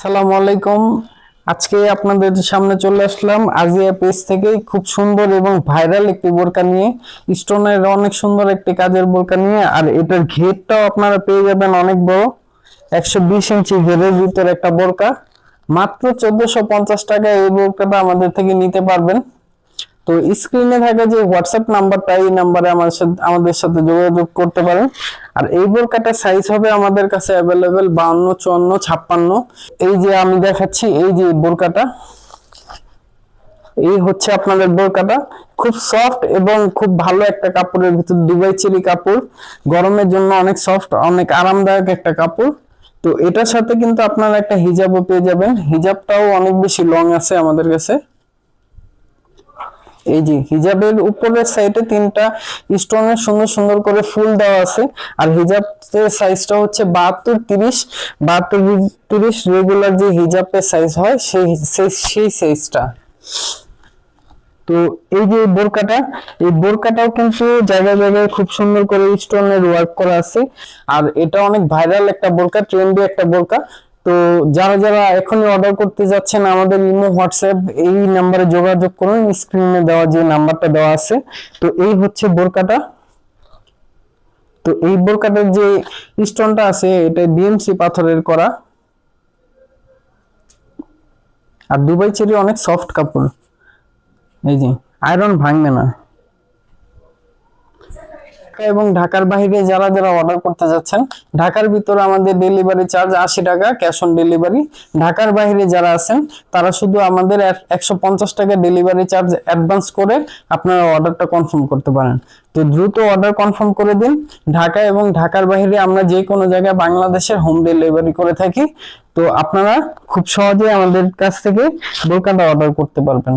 আসসালামু আলাইকুম। আজকে আপনাদের সামনে চলে আসলাম আজিয়া পেজ থেকে খুব সুন্দর এবং ভাইরাল একটি বোরকা নিয়ে। স্টোনের অনেক সুন্দর একটি কাজের বোরকা নিয়ে। আর এটার ঘেরটাও আপনারা পেয়ে যাবেন অনেক বড়। একশো বিশ ইঞ্চি ঘেরের ভিতরে একটা বোরকা। মাত্র চোদ্দশো পঞ্চাশ টাকা এই বোরকাটা আমাদের থেকে নিতে পারবেন। তো স্ক্রিনে থাকা যে হোয়াটসঅ্যাপ নাম্বারটা এই নাম্বারে আমার সাথে, আমাদের সাথে যোগাযোগ করতে পারেন। আর এই বোরকাটার সাইজ হবে আমাদের কাছে অ্যাভেলেবেল বাউন্ন চুয়ান্ন, ছাপ্পান্ন। এই যে আমি দেখাচ্ছি, এই যে বোরকাটা এই হচ্ছে আপনাদের বোরকাটা খুব সফট এবং খুব ভালো একটা কাপড়ের ভিতর দুবাই চিলি কাপড়। গরমের জন্য অনেক সফট অনেক আরামদায়ক একটা কাপড়। তো এটার সাথে কিন্তু আপনারা একটা হিজাবও পেয়ে যাবেন। হিজাবটাও অনেক বেশি লং আছে আমাদের কাছে। এই যে হিজাবের উপরের সাইডে তিনটা স্টোনের সুন্দর সুন্দর করে ফুল দেওয়া আছে। আর হিজাবের সাইজটা হচ্ছে বাহাত্তর তিরিশ। বাহাত্তর তিরিশ রেগুলার যে হিজাবের সাইজ হয়, সেই, সেই- সেই সাইজটা তো এই যে বোরকাটা, এই বোরকাটাও কিন্তু জায়গায় জায়গায় খুব সুন্দর করে স্টোনের ওয়ার্ক করা আছে। আর এটা অনেক ভাইরাল একটা বোরকা ট্রেন্ডি একটা বোরকা। তো যারা যারা এখনই অর্ডার করতে যাচ্ছেন আমাদের ইমো হোয়াটসঅ্যাপ এই নাম্বারে যোগাযোগ করুন স্ক্রিনে দেওয়া যে নাম্বারটা দেওয়া আছে। তো এই হচ্ছে বোরকাটা। তো এই বোরকাটার যে স্টোনটা আছে, এটা বিএমসি পাথরের করা। আর দুবাই চেরি অনেক সফট কাপড়। এই যে আয়রন ভাঙবে না। ঢাকা এবং ঢাকার বাইরে যারা যারা অর্ডার করতে যাচ্ছেন, ঢাকার ভিতরে আমাদের ডেলিভারি চার্জ আশি টাকা ক্যাশ অন ডেলিভারি ঢাকার বাইরে যারা আছেন, তারা শুধু আমাদের একশো পঞ্চাশ টাকা ডেলিভারি চার্জ অ্যাডভান্স করে আপনারা অর্ডারটা কনফার্ম করতে পারেন। তো দ্রুত অর্ডার কনফার্ম করে দিন। ঢাকা এবং ঢাকার বাইরে আমরা যে কোনো জায়গায় বাংলাদেশের হোম ডেলিভারি করে থাকি। তো আপনারা খুব সহজে আমাদের কাছ থেকে বোরকাটা অর্ডার করতে পারবেন।